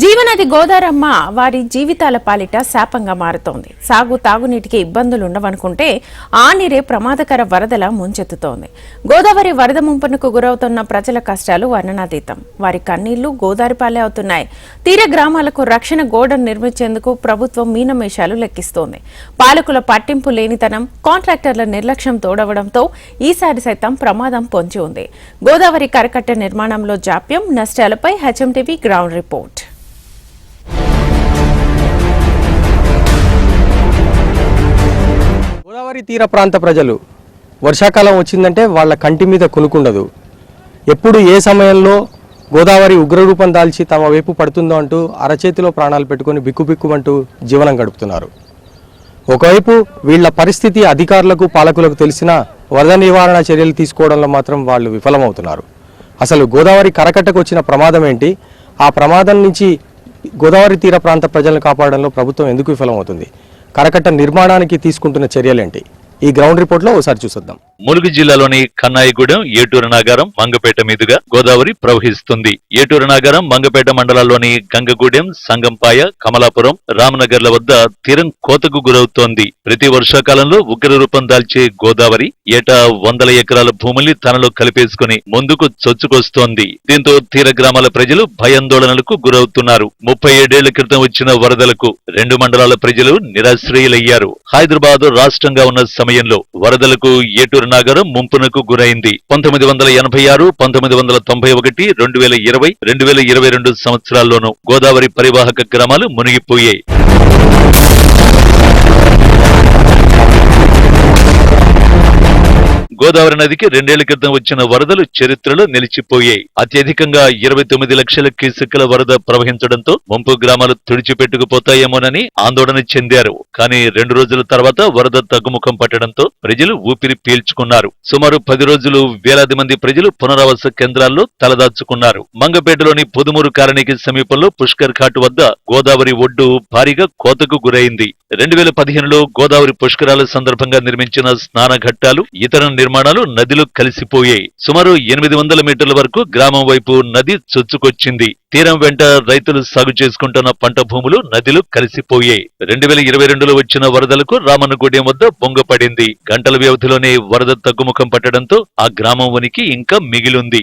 జీవనది గోదారమ్మ వారి జీవితాల పాలిట శాపంగా మారుతోంది. సాగు తాగునీటికి ఇబ్బందులు ఉండవనుకుంటే ఆ నీరే ప్రమాదకర వరదల ముంచెత్తుతోంది. గోదావరి వరద ముంపునకు గురవుతున్న ప్రజల కష్టాలు వర్ణనాతీతం. వారి కన్నీళ్ళు గోదావరిపాలే అవుతున్నాయి. తీర గ్రామాలకు రక్షణ గోడను నిర్మించేందుకు ప్రభుత్వం మీనమేషాలు లెక్కిస్తోంది. పాలకుల పట్టింపు లేనితనం కాంట్రాక్టర్ల నిర్లక్ష్యం తోడవడంతో ఈసారి సైతం ప్రమాదం పొంచి ఉంది. గోదావరి కరకట్ట నిర్మాణంలో జాప్యం నష్టాలపై హెచ్ఎంటీవీ గ్రౌండ్ రిపోర్ట్. గోదావరి తీర ప్రాంత ప్రజలు వర్షాకాలం వచ్చిందంటే వాళ్ళ కంటి మీద కొనుక్కుండదు ఎప్పుడు ఏ సమయంలో గోదావరి ఉగ్రరూపం దాల్చి తమ వైపు పడుతుందో అంటూ అరచేతిలో ప్రాణాలు పెట్టుకుని బిక్కుబిక్కుమంటూ జీవనం గడుపుతున్నారు. ఒకవైపు వీళ్ళ పరిస్థితి అధికారులకు పాలకులకు తెలిసినా వరద నివారణ చర్యలు తీసుకోవడంలో మాత్రం వాళ్ళు విఫలమవుతున్నారు. అసలు గోదావరి కరకట్టకు వచ్చిన ప్రమాదం ఏంటి? ఆ ప్రమాదం నుంచి గోదావరి తీర ప్రాంత ప్రజలను కాపాడడంలో ప్రభుత్వం ఎందుకు విఫలమవుతుంది? కరకట్ట నిర్మాణానికి తీసుకుంటున్న చర్యలేంటి? ఈ గ్రౌండ్ రిపోర్ట్లో ఒకసారి చూసొద్దాం. ములుగు జిల్లాలోని కన్నాయిగూడెం ఏటూరు నాగారం మంగపేట మీదుగా గోదావరి ప్రవహిస్తుంది. ఏటూరు నాగారం మంగపేట మండలాల్లోని గంగగూడెం సంగంపాయ కమలాపురం రామనగర్ల వద్ద తీరం కోతకు గురవుతోంది. ప్రతి వర్షాకాలంలో ఉగ్ర రూపం దాల్చే గోదావరి ఏటా వందల ఎకరాల భూముల్ని తనలో కలిపేసుకుని ముందుకు చొచ్చుకొస్తోంది. దీంతో తీర గ్రామాల ప్రజలు భయాందోళనలకు గురవుతున్నారు. ముప్పై ఏడేళ్ళ క్రితం వచ్చిన వరదలకు రెండు మండలాల ప్రజలు నిరాశ్రయులయ్యారు. హైదరాబాద్ రాష్ట్రంగా ఉన్న సమయంలో వరదలకు ఏటూరు నగరం ముంపునకు గురైంది. పంతొమ్మిది వందల ఎనభై ఆరు పంతొమ్మిది వందల తొంభై ఒకటి రెండు వేల ఇరవై రెండు వేల ఇరవై రెండు సంవత్సరాల్లోనూ గోదావరి పరివాహక గ్రామాలు మునిగిపోయాయి. గోదావరి నదికి రెండేళ్ళ క్రితం వచ్చిన వరదలు చరిత్రలో నిలిచిపోయాయి. అత్యధికంగా ఇరవై తొమ్మిది లక్షల క్యూసెక్కుల వరద ప్రవహించడంతో ముంపు గ్రామాలు తుడిచిపెట్టుకుపోతాయేమోనని ఆందోళన చెందారు. కానీ రెండు రోజుల తర్వాత వరద తగ్గుముఖం పట్టడంతో ప్రజలు ఊపిరి పీల్చుకున్నారు. సుమారు పది రోజులు వేలాది మంది ప్రజలు పునరావాస కేంద్రాల్లో తలదాచుకున్నారు. మంగపేటలోని పొదుమూరు కాలనీకి సమీపంలో పుష్కర్ ఘాట్ వద్ద గోదావరి ఒడ్డు భారీగా కోతకు గురైంది. రెండు వేల పదిహేనులో గోదావరి పుష్కరాల సందర్భంగా నిర్మించిన స్నానఘట్టాలు ఇతర నిర్మాణాలు నదిలో కలిసిపోయాయి. సుమారు ఎనిమిది వందల మీటర్ల వరకు గ్రామం వైపు నది చొచ్చుకొచ్చింది. తీరం వెంట రైతులు సాగు చేసుకుంటున్న పంట భూములు నదిలో కలిసిపోయాయి. రెండు వేల ఇరవై రెండులో వచ్చిన వరదలకు రామన్నగూడెం వద్ద బొంగపడింది గంటల వ్యవధిలోనే వరద తగ్గుముఖం పట్టడంతో ఆ గ్రామం ఉనికి ఇంకా మిగిలుంది.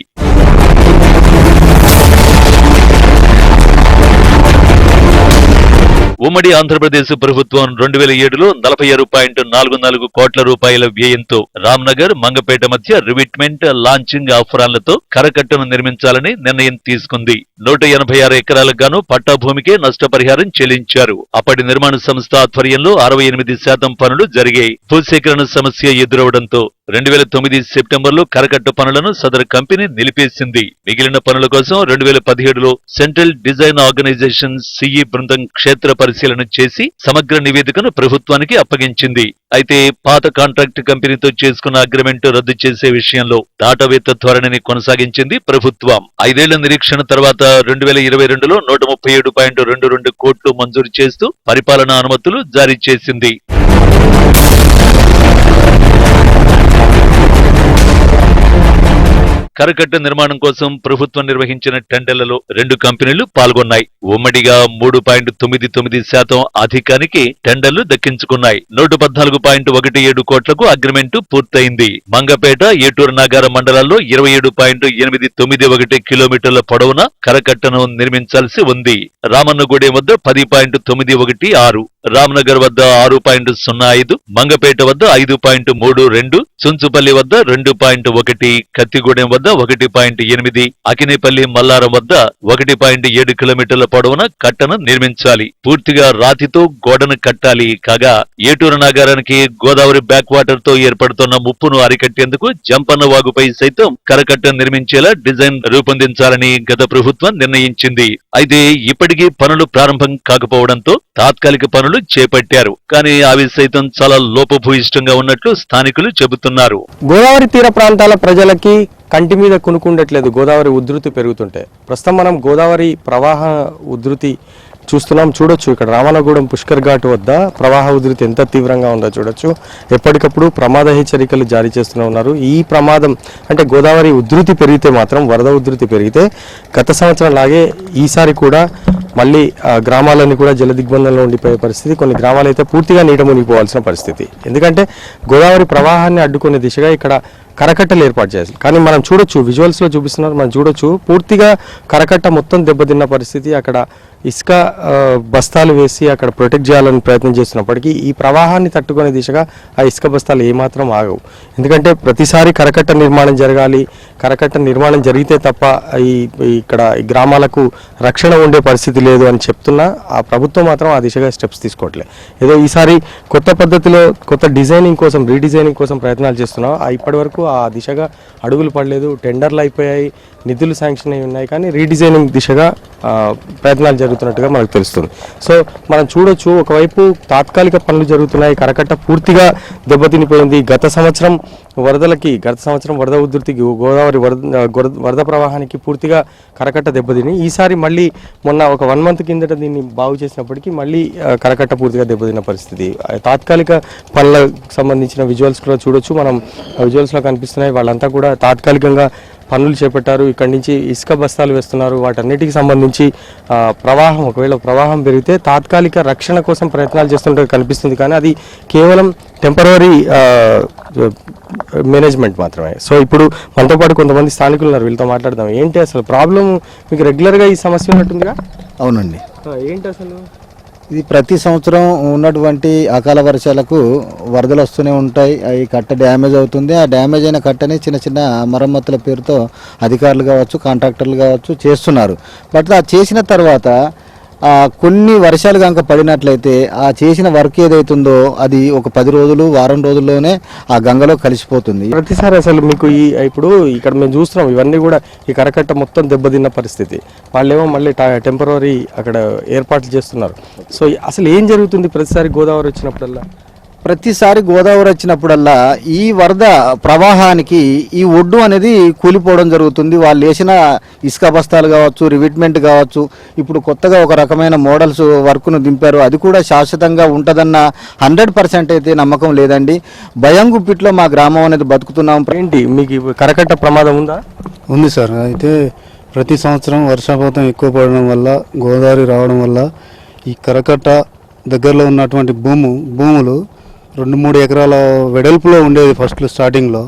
ఉమ్మడి ఆంధ్రప్రదేశ్ ప్రభుత్వం రెండు వేల ఏడులో నలభై ఆరు పాయింట్ నాలుగు నాలుగు కోట్ల రూపాయల వ్యయంతో రామ్నగర్ మంగపేట మధ్య రివిట్మెంట్ లాంచింగ్ ఆఫరాన్లతో కరకట్టను నిర్మించాలని నిర్ణయం తీసుకుంది. నూట ఎనభై ఆరు ఎకరాలకు గాను పట్టా భూమికే నష్టపరిహారం చెల్లించారు. అప్పటి నిర్మాణ సంస్థ ఆధ్వర్యంలో అరవై ఎనిమిది శాతం పనులు జరిగాయి. భూసేకరణ సమస్య ఎదురవడంతో రెండు వేల తొమ్మిది సెప్టెంబర్లో కరకట్ట పనులను సదరు కంపెనీ నిలిపేసింది. మిగిలిన పనుల కోసం రెండు వేల పదిహేడులో సెంట్రల్ డిజైన్ ఆర్గనైజేషన్ సిఈ బృందం క్షేత్ర పరిశీలన చేసి సమగ్ర నివేదికను ప్రభుత్వానికి అప్పగించింది. అయితే పాత కాంట్రాక్ట్ కంపెనీతో చేసుకున్న అగ్రిమెంట్ రద్దు చేసే విషయంలో దాటవేత్త ధోరణిని కొనసాగించింది ప్రభుత్వం. ఐదేళ్ళ నిరీక్షణ తర్వాత రెండు వేల ఇరవై రెండులో నూట ముప్పై ఏడు పాయింట్ రెండు రెండు కోట్లు మంజూరు చేస్తూ పరిపాలనా అనుమతులు జారీ చేసింది. కరకట్ట నిర్మాణం కోసం ప్రభుత్వం నిర్వహించిన టెండర్లలో రెండు కంపెనీలు పాల్గొన్నాయి. ఉమ్మడిగా మూడు పాయింట్ తొమ్మిది తొమ్మిది శాతం అధికానికి టెండర్లు దక్కించుకున్నాయి. నూట పద్నాలుగు పాయింట్ ఒకటి ఏడు కోట్లకు అగ్రిమెంటు పూర్తయింది. మంగపేట ఏటూరు నాగార మండలాల్లో ఇరవై ఏడు పాయింట్ ఎనిమిది తొమ్మిది ఒకటి కిలోమీటర్ల పొడవున కరకట్టను నిర్మించాల్సి ఉంది. రామన్నగూడెం వద్ద పది పాయింట్ తొమ్మిది ఒకటి ఆరు రామ్నగర్ వద్ద ఆరు పాయింట్ సున్నా ఐదు మంగపేట వద్ద ఐదు పాయింట్ మూడు రెండు చుంచుపల్లి వద్ద రెండు పాయింట్ ఒకటి కత్తిగూడెం వద్ద ఒకటి పాయింట్ ఎనిమిది అకినేపల్లి మల్లారం వద్ద ఒకటి పాయింట్ ఏడు కిలోమీటర్ల పొడవున కట్టను నిర్మించాలి. పూర్తిగా రాతితో గోడను కట్టాలి. కాగా ఏటూరు నగరానికి గోదావరి బ్యాక్ వాటర్తో ఏర్పడుతున్న ముప్పును అరికట్టేందుకు జంపన్న వాగుపై సైతం కరకట్ట నిర్మించేలా డిజైన్ రూపొందించాలని గత ప్రభుత్వం నిర్ణయించింది. అయితే ఇప్పటికీ పనులు ప్రారంభం కాకపోవడంతో తాత్కాలిక పనులు చేపట్టారు. కానీ అవి సైతం చాలా లోపభూయిష్టంగా ఉన్నట్లు స్థానికులు చెబుతున్నారు. గోదావరి తీర ప్రాంతాల ప్రజలకి కంటి మీద కొనుక్కుండట్లేదు గోదావరి ఉధృతి పెరుగుతుంటే. ప్రస్తుతం మనం గోదావరి ప్రవాహ ఉధృతి చూస్తున్నాం చూడొచ్చు. ఇక్కడ రామనగూడెం పుష్కర్ ఘాట్ వద్ద ప్రవాహ ఉధృతి ఎంత తీవ్రంగా ఉందో చూడొచ్చు. ఎప్పటికప్పుడు ప్రమాద హెచ్చరికలు జారీ చేస్తూనే ఉన్నారు. ఈ ప్రమాదం అంటే గోదావరి ఉధృతి పెరిగితే మాత్రం వరద ఉధృతి పెరిగితే గత సంవత్సరం లాగే ఈసారి కూడా మళ్ళీ ఆ, గ్రామాలన్నీ కూడా జల దిగ్బంధంలో ఉండిపోయే పరిస్థితి కొన్ని గ్రామాలు అయితే పూర్తిగా నీట మునిగిపోవాల్సిన పరిస్థితి. ఎందుకంటే గోదావరి ప్రవాహాన్ని అడ్డుకునే దిశగా ఇక్కడ కరకట్టలు ఏర్పాటు చేయాలి కానీ మనం చూడొచ్చు విజువల్స్లో చూపిస్తున్నారు మనం చూడొచ్చు. పూర్తిగా కరకట్ట మొత్తం దెబ్బతిన్న పరిస్థితి. అక్కడ ఇసుక బస్తాలు వేసి అక్కడ ప్రొటెక్ట్ చేయాలని ప్రయత్నం చేస్తున్నప్పటికీ ఈ ప్రవాహాన్ని తట్టుకునే దిశగా ఆ ఇసుక బస్తాలు ఏమాత్రం ఆగవు. ఎందుకంటే ప్రతిసారి కరకట్ట నిర్మాణం జరగాలి. కరకట్ట నిర్మాణం జరిగితే తప్ప ఈ ఇక్కడ ఈ గ్రామాలకు రక్షణ ఉండే పరిస్థితి లేదు అని చెప్తున్నా. ఆ ప్రభుత్వం మాత్రం ఆ దిశగా స్టెప్స్ తీసుకోవట్లేదు ఏదో ఈసారి కొత్త పద్ధతిలో కొత్త డిజైనింగ్ కోసం రీడిజైనింగ్ కోసం ప్రయత్నాలు చేస్తున్నాం. ఆ ఇప్పటి వరకు ఆ దిశగా అడుగులు పడలేదు. టెండర్లు అయిపోయాయి నిధులు శాంక్షన్ అయి ఉన్నాయి కానీ రీడిజైనింగ్ దిశగా ప్రయత్నాలు జరుగుతున్నట్టుగా మనకు తెలుస్తుంది. సో మనం చూడొచ్చు ఒకవైపు తాత్కాలిక పనులు జరుగుతున్నాయి కరకట్ట పూర్తిగా దెబ్బతినిపోయింది. గత సంవత్సరం వరదలకి గత సంవత్సరం వరద ఉధృతికి గోదావరి వరద గొర- వరద ప్రవాహానికి పూర్తిగా కరకట్ట దెబ్బతిని ఈసారి మళ్ళీ మొన్న ఒక వన్ మంత్ కిందట దీన్ని బాగు చేసినప్పటికీ మళ్ళీ కరకట్ట పూర్తిగా దెబ్బతిన్న పరిస్థితి. తాత్కాలిక పనులకు సంబంధించిన విజువల్స్ కూడా చూడొచ్చు. మనం విజువల్స్లో కనిపిస్తున్నాయి వాళ్ళంతా కూడా తాత్కాలికంగా పనులు చేపట్టారు. ఇక్కడి నుంచి ఇసుక బస్తాలు వేస్తున్నారు. వాటన్నిటికి సంబంధించి ప్రవాహం ఒకవేళ ప్రవాహం పెరిగితే తాత్కాలిక రక్షణ కోసం ప్రయత్నాలు చేస్తుంటే కనిపిస్తుంది. కానీ అది కేవలం టెంపరీ మేనేజ్మెంట్ మాత్రమే. సో ఇప్పుడు మనతో పాటు కొంతమంది స్థానికులు ఉన్నారు. వీళ్ళతో మాట్లాడదాం. ఏంటి అసలు ప్రాబ్లం మీకు రెగ్యులర్గా ఈ సమస్య ఉన్నట్టుందిగా? అవునండి. ఏంటి అసలు? ఇది ప్రతి సంవత్సరం ఉన్నటువంటి అకాల వర్షాలకు వరదలు వస్తూనే ఉంటాయి. అవి కట్ట డ్యామేజ్ అవుతుంది. ఆ డ్యామేజ్ అయిన కట్టని చిన్న చిన్న మరమ్మతుల పేరుతో అధికారులు కావచ్చు కాంట్రాక్టర్లు కావచ్చు చేస్తున్నారు. బట్ ఆ చేసిన తర్వాత కొన్ని వర్షాలు కనుక పడినట్లయితే ఆ చేసిన వర్క్ ఏదైతుందో అది ఒక పది రోజులు వారం రోజుల్లోనే ఆ గంగలో కలిసిపోతుంది. ప్రతిసారి అసలు మీకు ఈ ఇప్పుడు ఇక్కడ మేము చూస్తున్నాం ఇవన్నీ కూడా ఈ కరకట్ట మొత్తం దెబ్బతిన్న పరిస్థితి. వాళ్ళేమో మళ్ళీ టెంపరీ అక్కడ ఏర్పాట్లు చేస్తున్నారు. సో అసలు ఏం జరుగుతుంది ప్రతిసారి గోదావరి వచ్చినప్పుడల్లా? ప్రతిసారి గోదావరి వచ్చినప్పుడల్లా ఈ వరద ప్రవాహానికి ఈ ఒడ్డు అనేది కూలిపోవడం జరుగుతుంది. వాళ్ళు వేసిన ఇసుక బస్తాలు కావచ్చు రివిట్మెంట్ కావచ్చు ఇప్పుడు కొత్తగా ఒక రకమైన మోడల్స్ వర్క్ను దింపారు. అది కూడా శాశ్వతంగా ఉంటుందన్న హండ్రెడ్ పర్సెంట్ అయితే నమ్మకం లేదండి. భయం గుప్పిట్లో మా గ్రామం అనేది బతుకుతున్నాం. ఏంటి మీకు కరకట్ట ప్రమాదం ఉందా? ఉంది సార్. అయితే ప్రతి సంవత్సరం వర్షపాతం ఎక్కువ పడడం వల్ల గోదావరి రావడం వల్ల ఈ కరకట్ట దగ్గరలో ఉన్నటువంటి భూము భూములు రెండు మూడు ఎకరాల వెడల్పులో ఉండేది ఫస్ట్ స్టార్టింగ్లో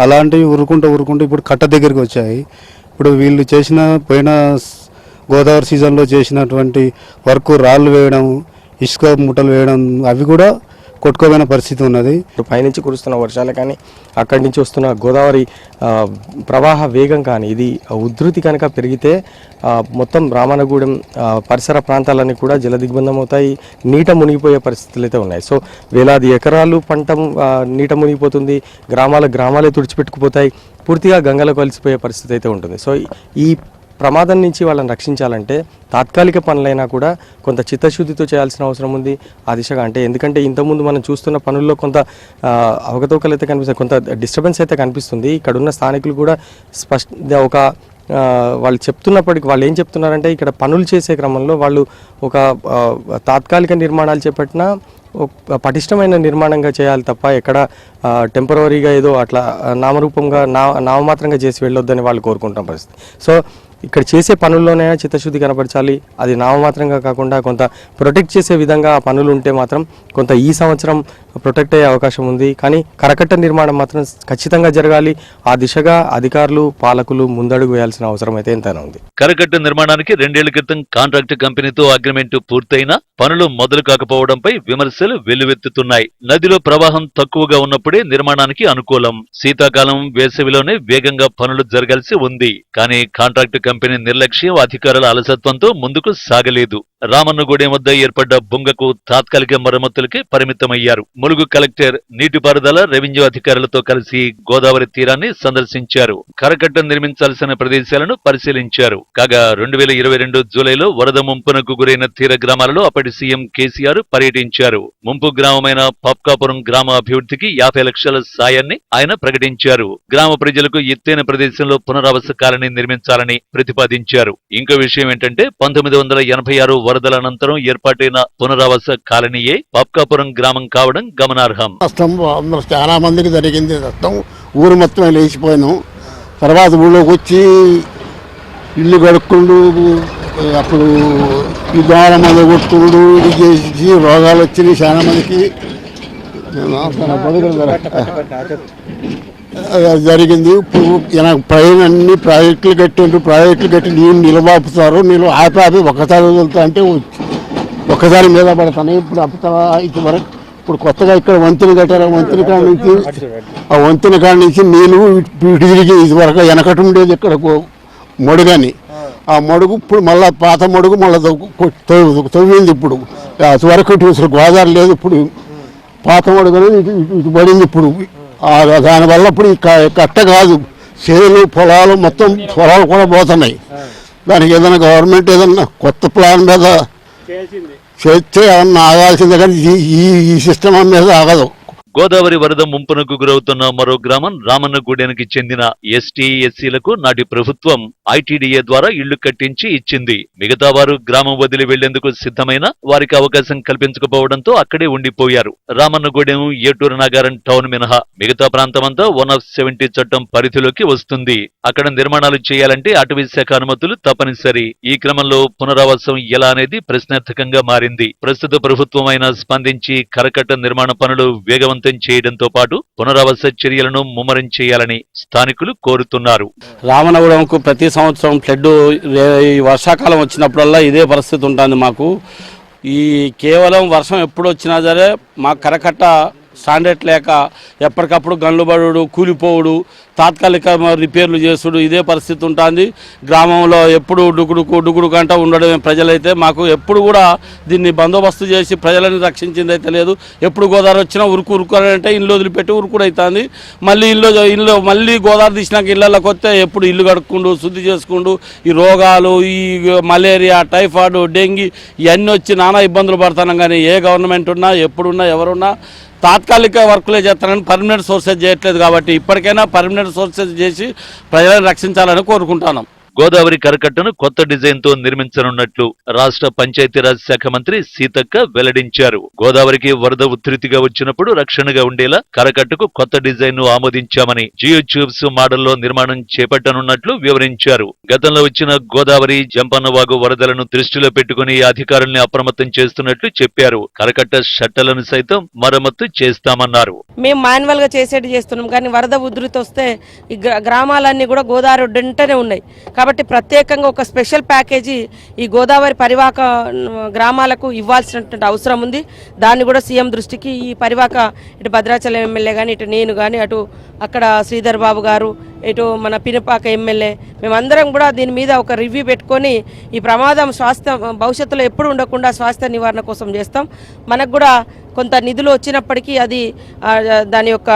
అలాంటివి ఉరుకుంటూ ఉరుకుంటూ ఇప్పుడు కట్ట దగ్గరికి వచ్చాయి. ఇప్పుడు వీళ్ళు చేసిన పోయిన గోదావరి సీజన్లో చేసినటువంటి వర్క్ రాళ్ళు వేయడం ఇసుక మూటలు వేయడం అవి కూడా కొట్టుకోపోయిన పరిస్థితి ఉన్నది. ఇప్పుడు పైనుంచి కురుస్తున్న వర్షాలు కానీ అక్కడి నుంచి వస్తున్న గోదావరి ప్రవాహ వేగం కానీ ఇది ఉధృతి కనుక పెరిగితే మొత్తం రామనగూడెం పరిసర ప్రాంతాలన్నీ కూడా జల దిగ్బంధం అవుతాయి నీట మునిగిపోయే పరిస్థితులు అయితే ఉన్నాయి. సో వేలాది ఎకరాలు పంట నీట మునిగిపోతుంది. గ్రామాల గ్రామాలే తుడిచిపెట్టుకుపోతాయి. పూర్తిగా గంగలో కలిసిపోయే పరిస్థితి అయితే ఉంటుంది. సో ఈ ప్రమాదం నుంచి వాళ్ళని రక్షించాలంటే తాత్కాలిక పనులైనా కూడా కొంత చిత్తశుద్ధితో చేయాల్సిన అవసరం ఉంది ఆ దిశగా. అంటే ఎందుకంటే ఇంతకుముందు మనం చూస్తున్న పనుల్లో కొంత అవకతవకలు అయితే కనిపిస్తాయి కొంత డిస్టర్బెన్స్ అయితే కనిపిస్తుంది. ఇక్కడ ఉన్న స్థానికులు కూడా స్పష్ట ఒక వాళ్ళు చెప్తున్నప్పటికీ వాళ్ళు ఏం చెప్తున్నారంటే ఇక్కడ పనులు చేసే క్రమంలో వాళ్ళు ఒక తాత్కాలిక నిర్మాణాలు చేపట్టినా ఒక పటిష్టమైన నిర్మాణంగా చేయాలి తప్ప ఎక్కడ టెంపరీగా ఏదో అట్లా నామరూపంగా నా నామమాత్రంగా చేసి వెళ్ళొద్దని వాళ్ళు కోరుకుంటున్న పరిస్థితి. సో ఇక్కడ చేసే పనుల్లోనే చిత్తశుద్ధి కనపరచాలి. అది నామమాత్రంగా కాకుండా కొంత ప్రొటెక్ట్ చేసే విధంగా ఆ పనులు ఉంటే మాత్రం కొంత ఈ సంవత్సరం ప్రొటెక్ట్ అయ్యే అవకాశం ఉంది. కానీ కరకట్ట నిర్మాణం మాత్రం ఖచ్చితంగా జరగాలి. ఆ దిశగా అధికారులు పాలకులు ముందడుగు వేయాల్సిన అవసరం అయితే ఎంతైనా ఉంది. కరకట్ట నిర్మాణానికి రెండేళ్ళ క్రితం కాంట్రాక్ట్ కంపెనీతో అగ్రిమెంట్ పూర్తయినా పనులు మొదలు కాకపోవడంపై విమర్శలు వెల్లువెత్తుతున్నాయి. నదిలో ప్రవాహం తక్కువగా ఉన్నప్పుడే నిర్మాణానికి అనుకూలం. శీతాకాలం వేసవిలోనే వేగంగా పనులు జరగాల్సి ఉంది. కానీ కాంట్రాక్ట్ కంపెనీ నిర్లక్ష్యం అధికారుల అలసత్వంతో ముందుకు సాగలేదు. రామన్నగూడెం వద్ద ఏర్పడ్డ బొంగకు తాత్కాలిక మరమ్మతులకే పరిమితమయ్యారు. ములుగు కలెక్టర్ నీటిపారుదల రెవెన్యూ అధికారులతో కలిసి గోదావరి తీరాన్ని సందర్శించారు. కరకట్ట నిర్మించాల్సిన ప్రదేశాలను పరిశీలించారు. కాగా రెండు వేల ఇరవై రెండు జూలైలో వరద ముంపునకు గురైన తీర గ్రామాలలో అప్పటి సీఎం కేసీఆర్ పర్యటించారు. ముంపు గ్రామమైన పాప్కాపురం గ్రామ అభివృద్ధికి యాభై లక్షల సాయాన్ని ఆయన ప్రకటించారు. గ్రామ ప్రజలకు ఎత్తైన ప్రదేశంలో పునరావాస కాలనీ నిర్మించాలని ప్రతిపాదించారు. ఇంకో విషయం ఏంటంటే పంతొమ్మిది వందల ఎనభై ఆరు వరదల అనంతరం ఏర్పాటైన పునరావాస కాలనీయే పాప్కాపురం గ్రామం కావడం గమనార్హం. నష్టం చాలా మందికి జరిగింది నష్టం ఊరు మొత్తం లేచిపోయాను. తర్వాత ఊళ్ళోకి వచ్చి ఇల్లు కడుక్కుంటూ అప్పుడు ఈ దోమల మందు ఇది చేసి రోగాలు వచ్చినాయి చాలా మందికి. జరిగింది. ఇప్పుడు అన్ని ప్రాజెక్టులు కట్టిండ్రు. ప్రాజెక్టులు కట్టి నీళ్ళు నిలబాపుతారు నీళ్ళు ఆపి ఆపి ఒకసారి వదులుతా అంటే ఒకసారి మీద పడతాను ఇప్పుడు అప్పుతా ఇది వరకు ఇప్పుడు కొత్తగా ఇక్కడ వంతెన కట్టారు. ఆ వంతెన కాడ నుంచి ఆ వంతెన కాడ నుంచి నీళ్ళు ఇటు తిరిగి ఇది వరకు వెనకటి ఉండేది ఇక్కడ గో- మడుగని. ఆ మడుగు ఇప్పుడు మళ్ళీ పాత మడుగు మళ్ళీ తవ్వింది ఇప్పుడు. అది వరకు ఇటు అసలు గోదావరి లేదు ఇప్పుడు. పాత మడుగు అనేది ఇటు పడింది ఇప్పుడు. దానివల్ల ఇప్పుడు కట్ట కాదు. చేలు పొలాలు మొత్తం పొలాలు కూడా పోతున్నాయి. దానికి ఏదైనా గవర్నమెంట్ ఏదన్నా కొత్త ప్లాన్ మీద చేస్తే ఏమన్నా ఆగాల్సిందే కానీ ఈ ఈ సిస్టమ్ మీద ఆగదు. గోదావరి వరద ముంపునకు గురవుతున్న మరో గ్రామం రామన్నగూడెనికి చెందిన ఎస్టీ ఎస్సీలకు నాటి ప్రభుత్వం ఐటీడీఏ ద్వారా ఇళ్ళు కట్టించి ఇచ్చింది. మిగతా వారు గ్రామం వదిలి వెళ్ళేందుకు సిద్ధమైన వారికి అవకాశం కల్పించకపోవడంతో అక్కడే ఉండిపోయారు. రామన్నగూడెం ఏటూరు నగరం టౌన్ మినహా. మిగతా ప్రాంతమంతా వన్ ఆఫ్ సెవెంటీ చట్టం పరిధిలోకి వస్తుంది. అక్కడ నిర్మాణాలు చేయాలంటే అటవీ శాఖ అనుమతులు తప్పనిసరి. ఈ క్రమంలో పునరావాసం ఎలా అనేది ప్రశ్నార్థకంగా మారింది. ప్రస్తుత ప్రభుత్వం అయినా స్పందించి కరకట్ట నిర్మాణ పనులు వేగవంతం చేయడంతో పాటు పునరావాస చర్యలను ముమ్మరం చేయాలని స్థానికులు కోరుతున్నారు. రామనగూడెంకు ప్రతి సంవత్సరం ఫ్లడ్ వర్షాకాలం వచ్చినప్పుడల్లా ఇదే పరిస్థితి ఉంటుంది మాకు. ఈ కేవలం వర్షం ఎప్పుడు వచ్చినా సరే మా కరకట్ట స్టాండర్డ్ లేక ఎప్పటికప్పుడు గన్లు పడుడు కూలిపోవుడు తాత్కాలిక రిపేర్లు చేసుడు ఇదే పరిస్థితి ఉంటుంది. గ్రామంలో ఎప్పుడు డుకుడుకు డుకుడుకు అంటూ ఉండడమే ప్రజలైతే. మాకు ఎప్పుడు కూడా దీన్ని బందోబస్తు చేసి ప్రజలని రక్షించింది అయితే లేదు. ఎప్పుడు గోదావరి వచ్చినా ఉరుకు ఉరుకు అంటే ఇల్లు వదిలిపెట్టి ఉరుకుడు అవుతుంది మళ్ళీ ఇల్లు ఇల్లు మళ్ళీ గోదావరి తీసినాక ఇళ్ళకి వస్తే ఎప్పుడు ఇల్లు కడుక్కుండు శుద్ధి చేసుకుండు. ఈ రోగాలు ఈ మలేరియా టైఫాయిడ్ డెంగీ ఇవన్నీ వచ్చి నానా ఇబ్బందులు పడుతున్నాం కానీ ఏ గవర్నమెంట్ ఉన్నా ఎప్పుడున్నా ఎవరున్నా తాత్కాలిక వర్కులే చేస్తారని పర్మనెంట్ సోర్సెస్ చేయట్లేదు కాబట్టి ఇప్పటికైనా పర్మనెంట్ సోర్సెస్ చేసి ప్రజలను రక్షించాలని కోరుకుంటున్నాం గోదావరి కరకట్టను కొత్త డిజైన్తో నిర్మించనున్నట్లు రాష్ట్ర పంచాయతీరాజ్ శాఖ మంత్రి సీతక్క వెల్లడించారు. గోదావరికి వరద ఉధృతిగా వచ్చినప్పుడు రక్షణగా ఉండేలా కరకట్టుకు కొత్త డిజైన్ను ఆమోదించామని జియో ట్యూబ్స్ మోడల్లో నిర్మాణం చేపట్టనున్నట్లు వివరించారు. గతంలో వచ్చిన గోదావరి జంపన్నవాగు వరదలను దృష్టిలో పెట్టుకుని అధికారుల్ని అప్రమత్తం చేస్తున్నట్లు చెప్పారు. కరకట్ట షట్టలను సైతం మరమ్మతు చేస్తామన్నారు. మేము మాన్యువల్గా చేసేటి చేస్తున్నాం కానీ వరద ఉధృతి వస్తే ఈ గ్రామాలన్నీ కూడా గోదావరి ఒడ్డంటనే ఉన్నాయి. కాబట్టి ప్రత్యేకంగా ఒక స్పెషల్ ప్యాకేజీ ఈ గోదావరి పరివాహక గ్రామాలకు ఇవ్వాల్సినటువంటి అవసరం ఉంది. దాన్ని కూడా సీఎం దృష్టికి ఈ పరివాహక ఇటు భద్రాచలం ఎమ్మెల్యే కానీ ఇటు నేను కానీ అటు అక్కడ శ్రీధర్ బాబు గారు ఇటు మన పినపాక ఎమ్మెల్యే మేమందరం కూడా దీని మీద ఒక రివ్యూ పెట్టుకొని ఈ ప్రమాదం స్వాస్థ్య భవిష్యత్తులో ఎప్పుడు ఉండకుండా స్వాస్థ్య నివారణ కోసం చేస్తాం. మనకు కూడా కొంత నిధులు వచ్చినప్పటికీ అది దాని యొక్క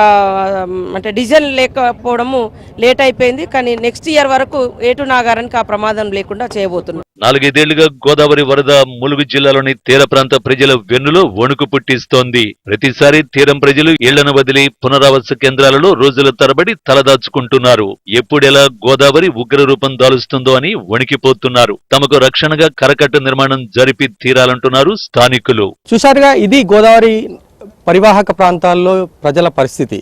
అంటే డిజైన్ లేకపోవడము లేట్ అయిపోయింది. కానీ నెక్స్ట్ ఇయర్ వరకు ఏటు నాగారానికి ఆ ప్రమాదం లేకుండా చేయబోతున్నాం. నాలుగైదేళ్ళుగా గోదావరి వరద ములుగు జిల్లాలోని తీర ప్రాంత ప్రజల వెన్నులో వణుకు పుట్టిస్తోంది. ప్రతిసారి తీరం ప్రజలు ఇళ్ళను వదిలి పునరావాస కేంద్రాలలో రోజుల తరబడి తలదాచుకుంటున్నారు. ఎప్పుడెలా గోదావరి ఉగ్ర రూపం దాలుస్తుందో అని వణికిపోతున్నారు. తమకు రక్షణగా కరకట్ట నిర్మాణం జరిపి తీరాలంటున్నారు స్థానికులు. చూశారుగా ఇది గోదావరి పరివాహక ప్రాంతాల్లో ప్రజల పరిస్థితి.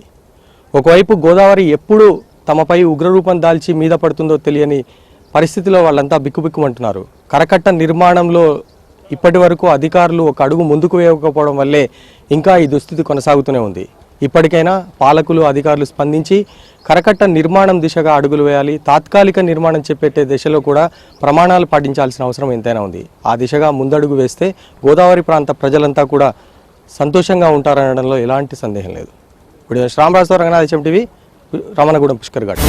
ఒకవైపు గోదావరి ఎప్పుడు తమపై ఉగ్రరూపం దాల్చి మీద పడుతుందో తెలియని పరిస్థితిలో వాళ్ళంతా బిక్కుబిక్కుమంటున్నారు. కరకట్ట నిర్మాణంలో ఇప్పటి వరకు అధికారులు ఒక అడుగు ముందుకు వేయకపోవడం వల్లే ఇంకా ఈ దుస్థితి కొనసాగుతూనే ఉంది. ఇప్పటికైనా పాలకులు అధికారులు స్పందించి కరకట్ట నిర్మాణం దిశగా అడుగులు వేయాలి తాత్కాలిక నిర్మాణం చేపట్టే దిశలో కూడా ప్రమాణాలు పాటించాల్సిన అవసరం ఎంతైనా ఉంది. ఆ దిశగా ముందడుగు వేస్తే గోదావరి ప్రాంత ప్రజలంతా కూడా సంతోషంగా ఉంటారనడంలో ఎలాంటి సందేహం లేదు. ఇప్పుడు శ్రామరాజు రంగనాథ్ టీవీ రమణగూడెం పుష్కర్ ఘాట్.